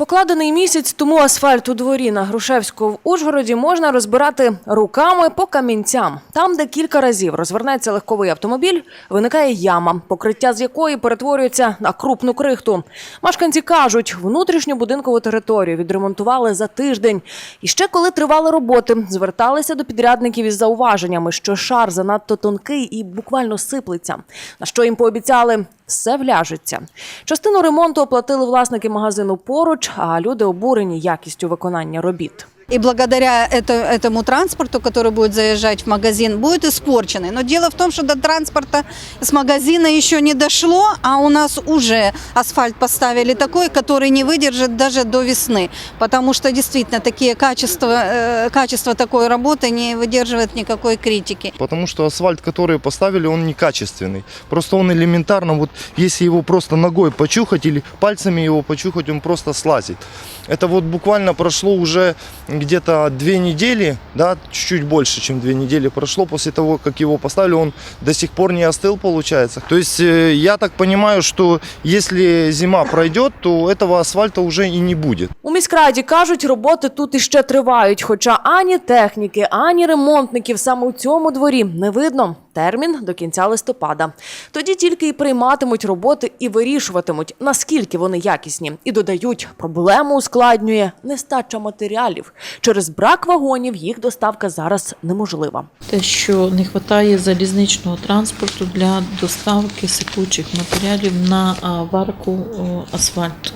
Покладений місяць тому асфальт у дворі на Грушевського в Ужгороді можна розбирати руками по камінцям. Там, де кілька разів розвернеться легковий автомобіль, виникає яма, покриття з якої перетворюється на крупну крихту. Мешканці кажуть, внутрішню будинкову територію відремонтували за тиждень. І ще коли тривали роботи, зверталися до підрядників із зауваженнями, що шар занадто тонкий і буквально сиплеться. На що їм пообіцяли все вляжеться. Частину ремонту оплатили власники магазину поруч, а люди обурені якістю виконання робіт. И благодаря это- этому транспорту, который будет заезжать в магазин, будет испорченный. Но дело в том, что до транспорта с магазина еще не дошло, а у нас уже асфальт поставили такой, который не выдержит даже до весны. Потому что действительно такие качества, э, качество такой работы не выдерживает никакой критики. Потому что асфальт, который поставили, он некачественный. Просто он элементарно, вот если его просто ногой почухать или пальцами его почухать, он просто слазит. Это вот буквально прошло уже где-то две недели, да, чуть-чуть больше, чем две недели прошло после того, как его поставили, он до сих пор не остыл, получается. То есть э, я так понимаю, что если зима пройдет, то этого асфальта уже и не будет. У міськраді кажуть, роботи тут іще тривають, хоча ані техніки, ані ремонтників саме у цьому дворі не видно. Термін до кінця листопада. Тоді тільки і прийматимуть роботи і вирішуватимуть, наскільки вони якісні. І додають, проблему ускладнює нестача матеріалів. Через брак вагонів їх доставка зараз неможлива. те, що не вистачає залізничного транспорту для доставки сипучих матеріалів на варку асфальту.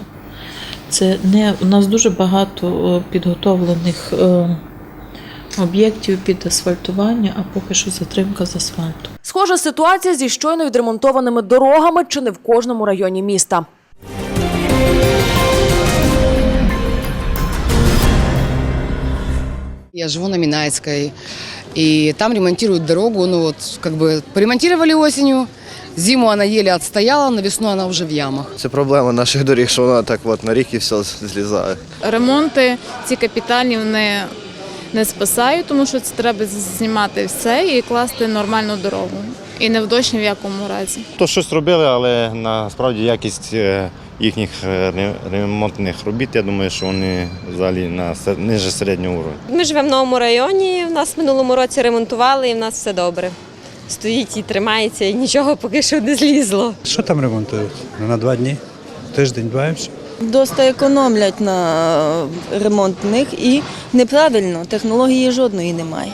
Це не у нас дуже багато підготовлених е, об'єктів під асфальтування, а поки що затримка з асфальту. Схожа ситуація зі щойно відремонтованими дорогами чи не в кожному районі міста. Я живу на Минайской, и там ремонтируют дорогу, ну вот как бы поремонтировали осенью, зиму она еле отстояла, на весну она уже в ямах. Це проблема наших доріг, що вона так от на рік і все злізає. ремонти ці капітальні вони не спасають, тому що це треба знімати все і класти нормальну дорогу. І не в дощ ні в якому разі. То щось робили, але насправді якість е, їхніх е, ремонтних робіт, я думаю, що вони взагалі на ниже середнього уровня. Ми живемо в новому районі. В нас в минулому році ремонтували, і в нас все добре. Стоїть і тримається, і нічого поки що не злізло. Що там ремонтують? На два дні? Тиждень-два і все. Доста економлять на ремонт них і неправильно, технології жодної немає.